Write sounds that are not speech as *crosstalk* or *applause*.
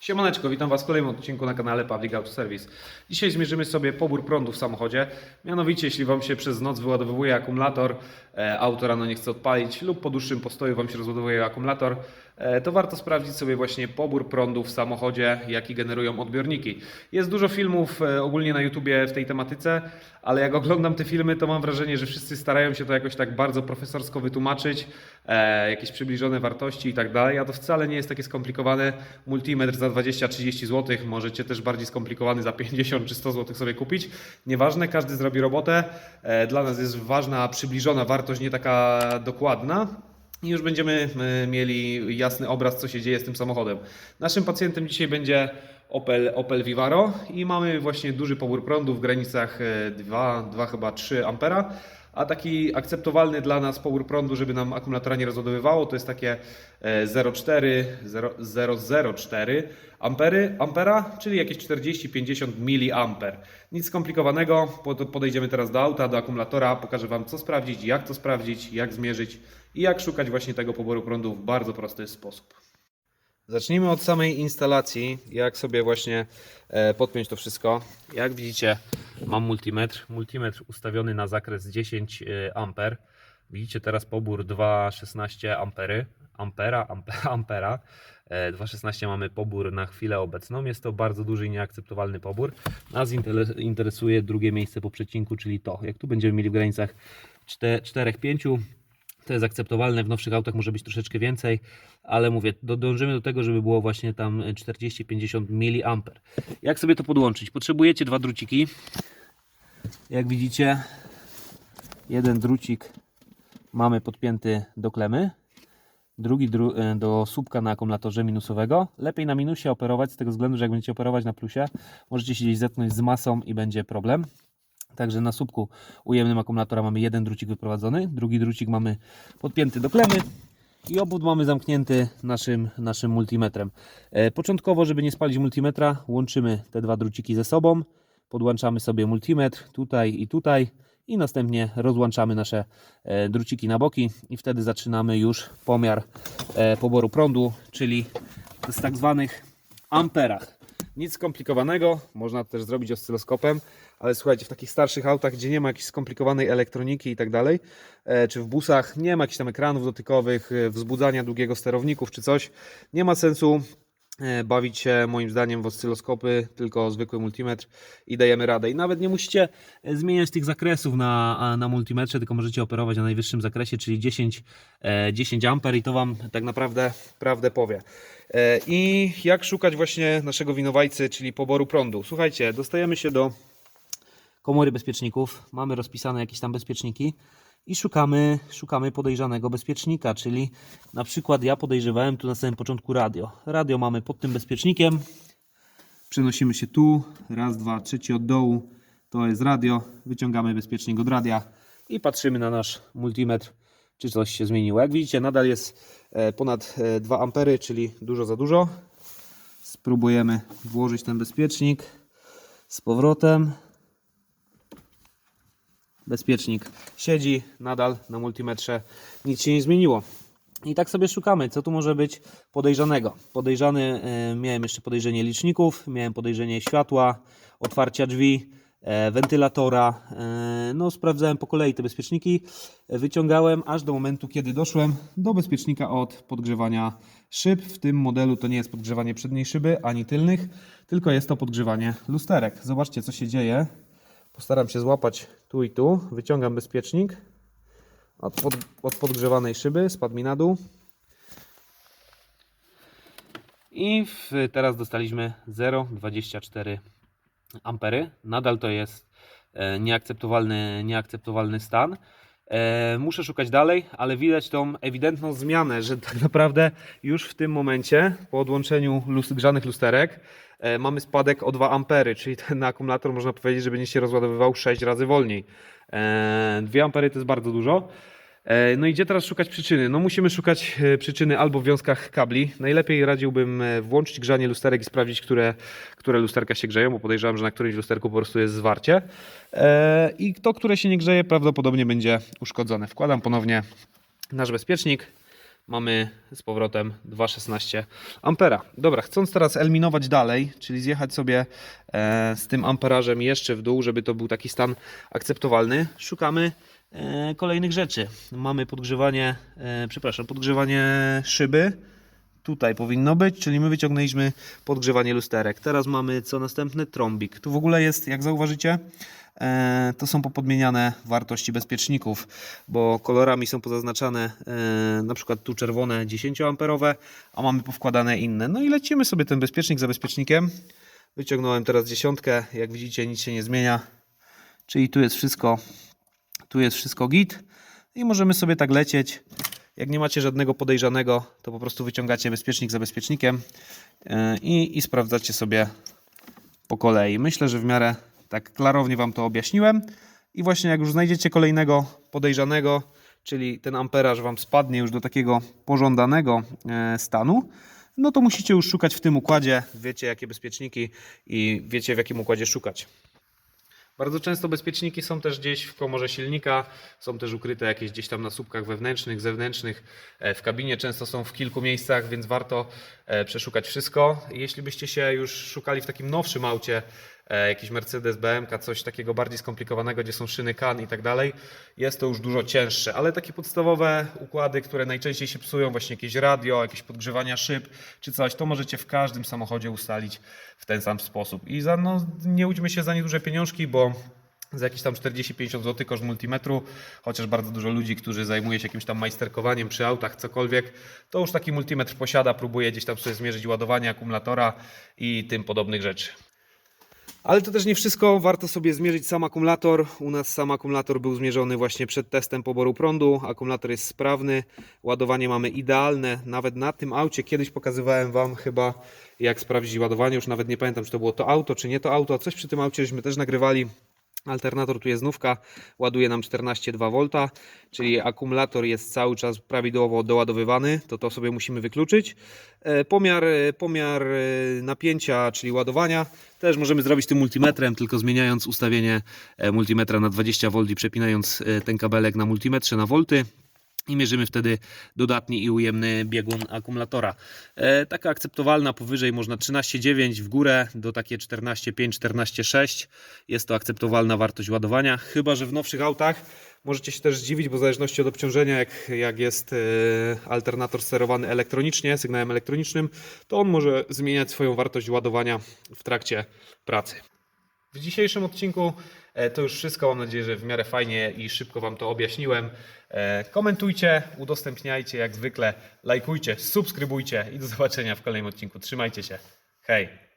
Siemaneczko, witam Was w kolejnym odcinku na kanale Public Auto Service. Dzisiaj zmierzymy sobie pobór prądu w samochodzie. Mianowicie, jeśli Wam się przez noc wyładowuje akumulator, e, auto rano nie chce odpalić lub po dłuższym postoju Wam się rozładowuje akumulator, to warto sprawdzić sobie właśnie pobór prądu w samochodzie, jaki generują odbiorniki. Jest dużo filmów e, ogólnie na YouTubie w tej tematyce, ale jak *laughs* oglądam te filmy, to mam wrażenie, że wszyscy starają się to jakoś tak bardzo profesorsko wytłumaczyć, e, jakieś przybliżone wartości i tak dalej, a to wcale nie jest takie skomplikowane. Multimetr za 20-30 zł, możecie też bardziej skomplikowany za 50 czy 100 zł sobie kupić. Nieważne, każdy zrobi robotę. E, Dla nas jest ważna przybliżona wartość, nie taka dokładna. I już będziemy e, mieli jasny obraz, co się dzieje z tym samochodem. Naszym pacjentem dzisiaj będzie Opel, Opel Vivaro i mamy właśnie duży pobór prądu w granicach e, 2, 2 chyba 3 ampera. A taki akceptowalny dla nas pobór prądu, żeby nam akumulatora nie rozładowywało, to jest takie e, 0,4, 0, 0,04 ampery, ampera, czyli jakieś 40-50 mA. Nic skomplikowanego, pod- podejdziemy teraz do auta, do akumulatora, pokażę Wam co sprawdzić, jak to sprawdzić, jak zmierzyć i jak szukać właśnie tego poboru prądu w bardzo prosty sposób. Zacznijmy od samej instalacji, jak sobie właśnie e, podpiąć to wszystko. Jak widzicie, mam multimetr. Multimetr ustawiony na zakres 10 e, amper. Widzicie teraz pobór 2,16 ampery, ampera, ampe- *laughs* ampera. E, 2,16 mamy pobór na chwilę obecną. Jest to bardzo duży i nieakceptowalny pobór. Nas interesuje drugie miejsce po przecinku, czyli to. Jak tu będziemy mieli w granicach 4-5, to jest akceptowalne, w nowszych autach może być troszeczkę więcej, ale mówię, dążymy do tego, żeby było właśnie tam 40-50 mA. Jak sobie to podłączyć? Potrzebujecie dwa druciki. Jak widzicie, jeden drucik mamy podpięty do klemy, drugi dru e, do słupka na akumulatorze minusowego. Lepiej na minusie operować z tego względu, że jak będziecie operować na plusie, możecie się gdzieś zetknąć z masą i będzie problem. Także na słupku ujemnym akumulatora mamy jeden drucik wyprowadzony, drugi drucik mamy podpięty do klemy i obwód mamy zamknięty naszym, naszym multimetrem. E, początkowo, żeby nie spalić multimetra, łączymy te dwa druciki ze sobą, podłączamy sobie multimetr tutaj i tutaj i następnie rozłączamy nasze e, druciki na boki i wtedy zaczynamy już pomiar e, poboru prądu, czyli z tak zwanych amperach. Nic skomplikowanego, można to też zrobić oscyloskopem, ale słuchajcie, w takich starszych autach, gdzie nie ma jakiejś skomplikowanej elektroniki i tak dalej, e, czy w busach nie ma jakichś tam ekranów dotykowych, e, wzbudzania długiego sterowników czy coś, nie ma sensu bawić się moim zdaniem w oscyloskopy, tylko zwykły multimetr i dajemy radę. I nawet nie musicie e, zmieniać tych zakresów na, na multimetrze, tylko możecie operować na najwyższym zakresie, czyli 10, e, 10 amper i to Wam tak naprawdę prawdę powie. E, I jak szukać właśnie naszego winowajcy, czyli poboru prądu. Słuchajcie, dostajemy się do komory bezpieczników, mamy rozpisane jakieś tam bezpieczniki i szukamy, szukamy podejrzanego bezpiecznika, czyli na przykład ja podejrzewałem tu na samym początku radio. Radio mamy pod tym bezpiecznikiem, przenosimy się tu, raz, dwa, trzeci od dołu, to jest radio, wyciągamy bezpiecznik od radia i patrzymy na nasz multimetr, czy coś się zmieniło. Jak widzicie, nadal jest e, ponad e, 2 ampery, czyli dużo za dużo. Spróbujemy włożyć ten bezpiecznik z powrotem. Bezpiecznik siedzi nadal na multimetrze, nic się nie zmieniło. I tak sobie szukamy, co tu może być podejrzanego. Podejrzany, e, miałem jeszcze podejrzenie liczników, miałem podejrzenie światła, otwarcia drzwi, e, wentylatora. E, no, sprawdzałem po kolei te bezpieczniki, e, wyciągałem aż do momentu, kiedy doszłem do bezpiecznika od podgrzewania szyb. W tym modelu to nie jest podgrzewanie przedniej szyby ani tylnych, tylko jest to podgrzewanie lusterek. Zobaczcie, co się dzieje. Postaram się złapać tu i tu. Wyciągam bezpiecznik od, pod, od podgrzewanej szyby, spadł mi na dół. I w, teraz dostaliśmy 0,24 ampery. Nadal to jest e, nieakceptowalny, nieakceptowalny stan. E, muszę szukać dalej, ale widać tą ewidentną zmianę, że tak naprawdę już w tym momencie, po odłączeniu grzanych lusterek, e, mamy spadek o 2 ampery, czyli ten akumulator można powiedzieć, że będzie się rozładowywał 6 razy wolniej. E, 2 ampery to jest bardzo dużo. E, No i gdzie teraz szukać przyczyny? No musimy szukać e, przyczyny albo w wiązkach kabli. Najlepiej radziłbym e, włączyć grzanie lusterek i sprawdzić, które, które lusterka się grzeją, bo podejrzewam, że na którymś lusterku po prostu jest zwarcie. I to, które się nie grzeje, prawdopodobnie będzie uszkodzone. Wkładam ponownie nasz bezpiecznik. Mamy z powrotem 2,16 ampera. Dobra, chcąc teraz eliminować dalej, czyli zjechać sobie e, z tym amperażem jeszcze w dół, żeby to był taki stan akceptowalny, szukamy e, kolejnych rzeczy. Mamy podgrzewanie, e, przepraszam, podgrzewanie szyby. Tutaj powinno być, czyli my wyciągnęliśmy podgrzewanie lusterek. Teraz mamy co następne? Trąbik. Tu w ogóle jest, jak zauważycie, e, to są popodmieniane wartości bezpieczników, bo kolorami są pozaznaczane e, na przykład tu czerwone 10 amperowe, a mamy powkładane inne. No i lecimy sobie ten bezpiecznik za bezpiecznikiem. Wyciągnąłem teraz dziesiątkę, jak widzicie nic się nie zmienia, czyli tu jest wszystko, tu jest wszystko git i możemy sobie tak lecieć. Jak nie macie żadnego podejrzanego, to po prostu wyciągacie bezpiecznik za bezpiecznikiem yy, i, i sprawdzacie sobie po kolei. Myślę, że w miarę tak klarownie Wam to objaśniłem. I właśnie jak już znajdziecie kolejnego podejrzanego, czyli ten amperaż Wam spadnie już do takiego pożądanego e, stanu, no to musicie już szukać w tym układzie. Wiecie jakie bezpieczniki i wiecie w jakim układzie szukać. Bardzo często bezpieczniki są też gdzieś w komorze silnika, są też ukryte jakieś gdzieś tam na słupkach wewnętrznych, zewnętrznych, e, w kabinie często są w kilku miejscach, więc warto e, przeszukać wszystko. Jeśli byście się już szukali w takim nowszym aucie, jakiś Mercedes, BMK, coś takiego bardziej skomplikowanego, gdzie są szyny kan i tak dalej, jest to już dużo cięższe, ale takie podstawowe układy, które najczęściej się psują, właśnie jakieś radio, jakieś podgrzewania szyb czy coś, to możecie w każdym samochodzie ustalić w ten sam sposób. I za, no, nie łudźmy się za nieduże pieniążki, bo za jakieś tam 40-50 zł koszt multimetru, chociaż bardzo dużo ludzi, którzy zajmuje się jakimś tam majsterkowaniem przy autach, cokolwiek, to już taki multimetr posiada, próbuje gdzieś tam sobie zmierzyć ładowanie akumulatora i tym podobnych rzeczy. Ale to też nie wszystko, warto sobie zmierzyć sam akumulator. U nas sam akumulator był zmierzony właśnie przed testem poboru prądu. Akumulator jest sprawny, ładowanie mamy idealne. Nawet na tym aucie kiedyś pokazywałem Wam chyba jak sprawdzić ładowanie. Już nawet nie pamiętam, czy to było to auto, czy nie to auto. Coś przy tym aucie żeśmy też nagrywali. Alternator tu jest znówka, ładuje nam 14,2 V, czyli akumulator jest cały czas prawidłowo doładowywany, to to sobie musimy wykluczyć. E, Pomiar, e, pomiar e, napięcia, czyli ładowania, też możemy zrobić tym multimetrem, tylko zmieniając ustawienie multimetra na 20 V i przepinając ten kabelek na multimetrze na volty. I mierzymy wtedy dodatni i ujemny biegun akumulatora. E, taka akceptowalna, powyżej można 13,9 w górę do takie 14,5, 14,6. Jest to akceptowalna wartość ładowania, chyba że w nowszych autach możecie się też zdziwić, bo w zależności od obciążenia, jak, jak jest e, alternator sterowany elektronicznie, sygnałem elektronicznym, to on może zmieniać swoją wartość ładowania w trakcie pracy. W dzisiejszym odcinku to już wszystko. Mam nadzieję, że w miarę fajnie i szybko Wam to objaśniłem. E, Komentujcie, udostępniajcie jak zwykle, lajkujcie, subskrybujcie i do zobaczenia w kolejnym odcinku. Trzymajcie się. Hej!